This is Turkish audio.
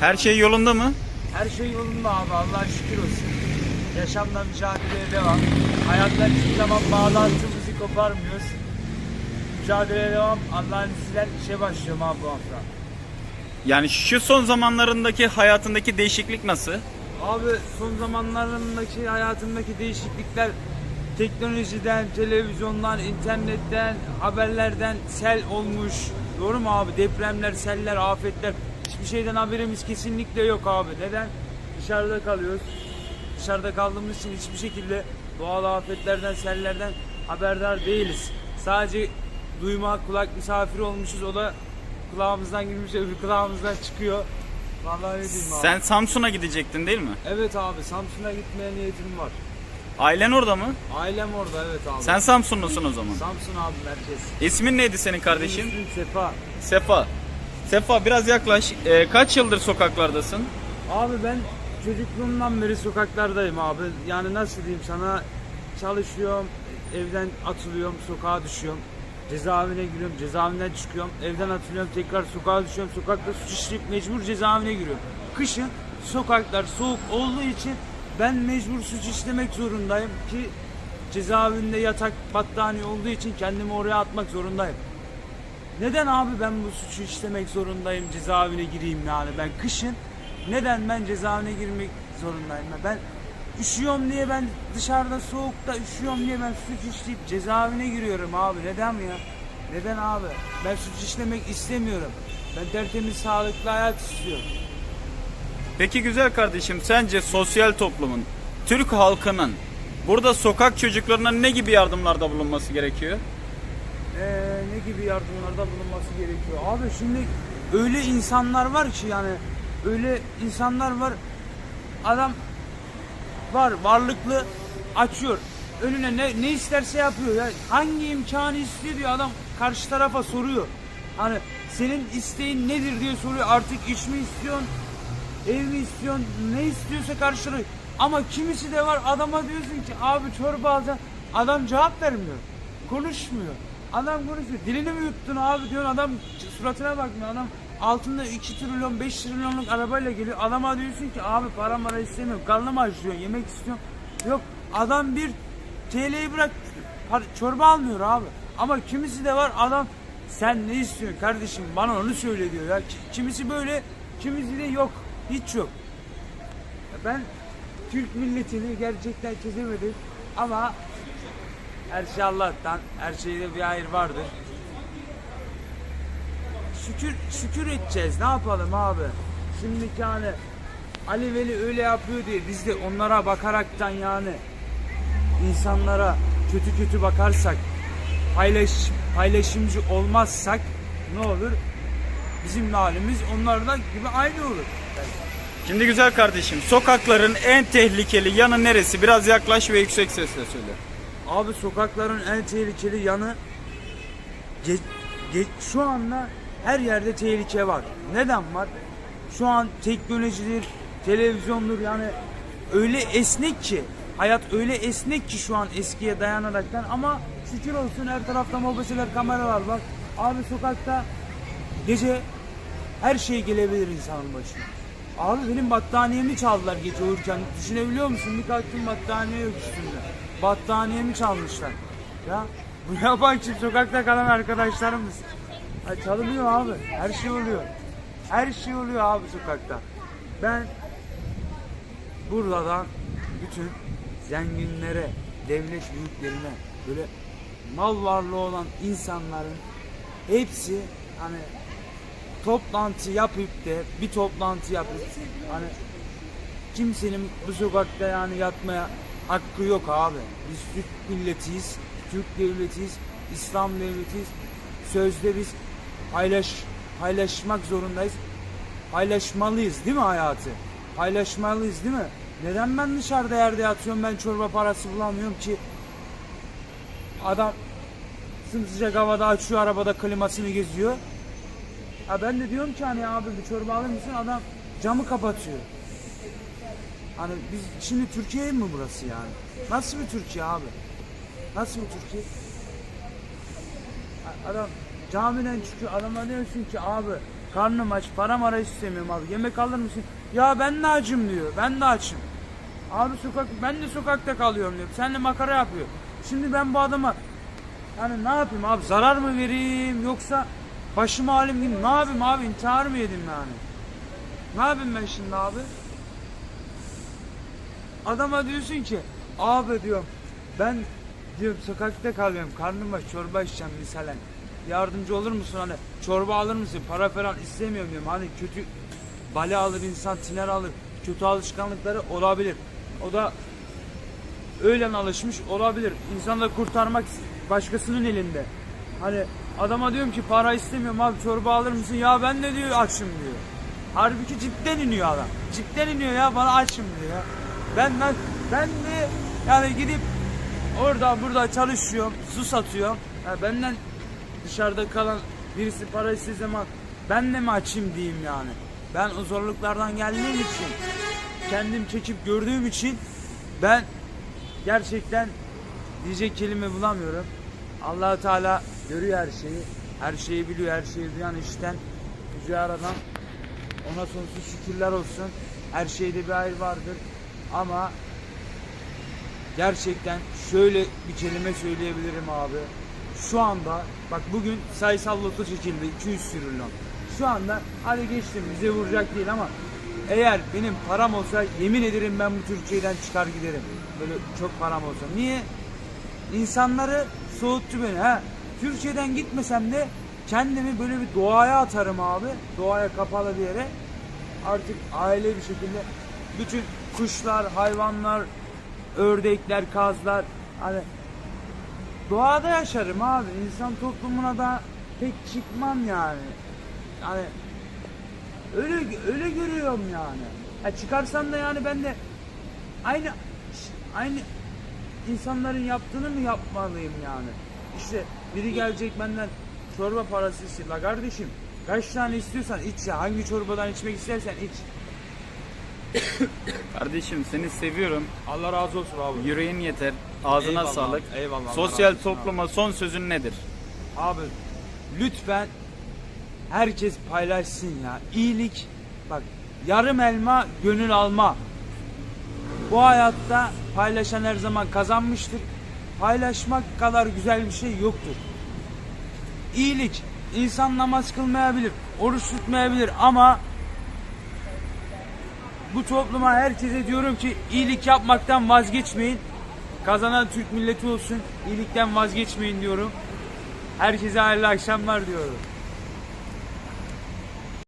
Her şey yolunda mı? Her şey yolunda abi Allah'a şükür olsun. Yaşamla mücadeleye devam. Hayatla hiçbir zaman bağlantımızı koparmıyoruz. Mücadeleye devam. Allah'ın izniyle işe başlıyorum abi bu hafta. Yani şu son zamanlarındaki hayatındaki değişiklik nasıl? Abi son zamanlarındaki hayatımdaki değişiklikler teknolojiden, televizyondan, internetten, haberlerden sel olmuş. Doğru mu abi? Depremler, seller, afetler. Hiçbir şeyden haberimiz kesinlikle yok abi. Neden? Dışarıda kalıyoruz. Dışarıda kaldığımız için hiçbir şekilde doğal afetlerden, sellerden haberdar değiliz. Sadece duyma, kulak misafiri olmuşuz. O da kulağımızdan girmiş, öbür kulağımızdan çıkıyor. Vallahi ne diyeyim abi. Sen Samsun'a gidecektin değil mi? Evet abi Samsun'a gitmeye niyetim var. Ailen orada mı? Ailem orada evet abi. Sen Samsunlusun o zaman. Samsun abi merkez. İsmin neydi senin kardeşim? İsmim Sefa. Sefa. Sefa biraz yaklaş. Ee, kaç yıldır sokaklardasın? Abi ben çocukluğumdan beri sokaklardayım abi. Yani nasıl diyeyim sana çalışıyorum, evden atılıyorum, sokağa düşüyorum. Cezaevine giriyorum, cezaevinden çıkıyorum, evden atılıyorum, tekrar sokağa düşüyorum, sokakta suç işleyip mecbur cezaevine giriyorum. Kışın sokaklar soğuk olduğu için ben mecbur suç işlemek zorundayım ki cezaevinde yatak battaniye olduğu için kendimi oraya atmak zorundayım. Neden abi ben bu suçu işlemek zorundayım cezaevine gireyim yani ben kışın neden ben cezaevine girmek zorundayım? Ben, üşüyorum diye ben dışarıda soğukta üşüyorum diye ben suç işleyip cezaevine giriyorum abi? Neden ya? Neden abi? Ben suç işlemek istemiyorum. Ben tertemiz sağlıklı hayat istiyorum. Peki güzel kardeşim sence sosyal toplumun, Türk halkının burada sokak çocuklarına ne gibi yardımlarda bulunması gerekiyor? Ee, ne gibi yardımlarda bulunması gerekiyor? Abi şimdi öyle insanlar var ki yani öyle insanlar var. Adam var varlıklı açıyor. Önüne ne, ne isterse yapıyor ya. Hangi imkanı istiyor diyor adam karşı tarafa soruyor. Hani senin isteğin nedir diye soruyor. Artık iş mi istiyorsun ev mi istiyorsun ne istiyorsa karşılıyor. Ama kimisi de var adama diyorsun ki abi çorba alacaksın. Adam cevap vermiyor konuşmuyor adam konuşuyor dilini mi yuttun abi diyorsun adam suratına bakmıyor. Adam altında 2 trilyon 5 trilyonluk arabayla geliyor. Adama diyorsun ki abi para mara istemiyorum karnım acıyor yemek istiyorum. Yok adam bir TL'yi bırak çorba almıyor abi. Ama kimisi de var adam sen ne istiyorsun kardeşim bana onu söyle diyor ya. Ki- kimisi böyle kimisi de yok hiç yok. Ben Türk milletini gerçekten çözemedim ama her şey Allah'tan, her şeyde bir hayır vardır. Şükür şükür edeceğiz. Ne yapalım abi? Şimdiki hani Ali Veli öyle yapıyor diye biz de onlara bakaraktan yani insanlara kötü kötü bakarsak, paylaş paylaşımcı olmazsak ne olur? Bizim halimiz onlardan gibi aynı olur. Şimdi güzel kardeşim sokakların en tehlikeli yanı neresi? Biraz yaklaş ve yüksek sesle söyle. Abi sokakların en tehlikeli yanı ge- ge- şu anda her yerde tehlike var. Neden var? Şu an teknolojidir, televizyondur yani öyle esnek ki hayat öyle esnek ki şu an eskiye dayanaraktan ama şükür olsun her tarafta mobeseler kameralar var. Abi sokakta gece her şey gelebilir insanın başına. Abi benim battaniyemi çaldılar gece uyurken. Düşünebiliyor musun? Bir kalktım battaniye yok üstünde. Battaniyemi çalmışlar. Ya bu yapan kim? Sokakta kalan arkadaşlarımız. Ha, çalınıyor abi. Her şey oluyor. Her şey oluyor abi sokakta. Ben buradan bütün zenginlere, devlet büyüklerine böyle mal varlığı olan insanların hepsi hani toplantı yapıp da bir toplantı yapıp hani kimsenin bu sokakta yani yatmaya hakkı yok abi. Biz Türk milletiyiz, Türk devletiyiz, İslam devletiyiz. Sözde biz paylaş paylaşmak zorundayız. Paylaşmalıyız değil mi hayatı? Paylaşmalıyız değil mi? Neden ben dışarıda yerde yatıyorum ben çorba parası bulamıyorum ki? Adam sımsıcak havada açıyor arabada klimasını geziyor. Ha ben de diyorum ki hani abi bir çorba alır mısın? Adam camı kapatıyor. Hani biz şimdi Türkiye mi burası yani? Nasıl bir Türkiye abi? Nasıl bir Türkiye? Adam camiden çıkıyor adama diyorsun ki abi Karnım aç, param ara istemiyorum abi. Yemek alır mısın? Ya ben de acım diyor. Ben de açım. Abi sokak, ben de sokakta kalıyorum diyor. Seninle makara yapıyor. Şimdi ben bu adama yani ne yapayım abi zarar mı vereyim yoksa başıma halim diyeyim ne yapayım abi intihar mı yedim yani? Ne yapayım ben şimdi abi? Adama diyorsun ki abi diyorum ben diyorum sokakta kalıyorum karnım aç çorba içeceğim misalen. Yardımcı olur musun hani çorba alır mısın para falan istemiyorum diyorum hani kötü bale alır insan tiner alır kötü alışkanlıkları olabilir. O da öyle alışmış olabilir. İnsanı da kurtarmak başkasının elinde. Hani adama diyorum ki para istemiyorum abi çorba alır mısın? Ya ben de diyor açım diyor. Halbuki cipten iniyor adam. Cipten iniyor ya bana açım diyor. Ben ben ben de yani gidip orada burada çalışıyorum, su satıyorum. Ya benden dışarıda kalan birisi para istediği zaman ben de mi açayım diyeyim yani. Ben o zorluklardan geldiğim için kendim çekip gördüğüm için ben gerçekten diyecek kelime bulamıyorum. Allahu Teala görüyor her şeyi. Her şeyi biliyor, her şeyi duyan işten Yüce Yaradan ona sonsuz şükürler olsun. Her şeyde bir hayır vardır. Ama gerçekten şöyle bir kelime söyleyebilirim abi. Şu anda bak bugün sayısal loto çekildi 200 trilyon. Şu anda hadi geçtim bize vuracak değil ama eğer benim param olsa yemin ederim ben bu Türkiye'den çıkar giderim. Böyle çok param olsa. Niye? İnsanları soğuttu beni. Ha, Türkiye'den gitmesem de kendimi böyle bir doğaya atarım abi. Doğaya kapalı bir yere. Artık aile bir şekilde bütün kuşlar, hayvanlar, ördekler, kazlar hani doğada yaşarım abi. İnsan toplumuna da pek çıkmam yani. Yani öyle öyle görüyorum yani. Ha çıkarsam da yani ben de aynı aynı insanların yaptığını mı yapmalıyım yani? İşte biri gelecek benden çorba parası istiyor. La kardeşim kaç tane istiyorsan iç ya. Hangi çorbadan içmek istersen iç. Kardeşim seni seviyorum. Allah razı olsun abi. Yüreğin yeter. Ağzına Eyvallah, sağlık. eyvallah, Allah Sosyal topluma son sözün nedir? Abi lütfen herkes paylaşsın ya. İyilik bak yarım elma gönül alma. Bu hayatta paylaşan her zaman kazanmıştır. Paylaşmak kadar güzel bir şey yoktur. İyilik insan namaz kılmayabilir, oruç tutmayabilir ama bu topluma herkese diyorum ki iyilik yapmaktan vazgeçmeyin. Kazanan Türk milleti olsun. İyilikten vazgeçmeyin diyorum. Herkese hayırlı akşamlar diyorum.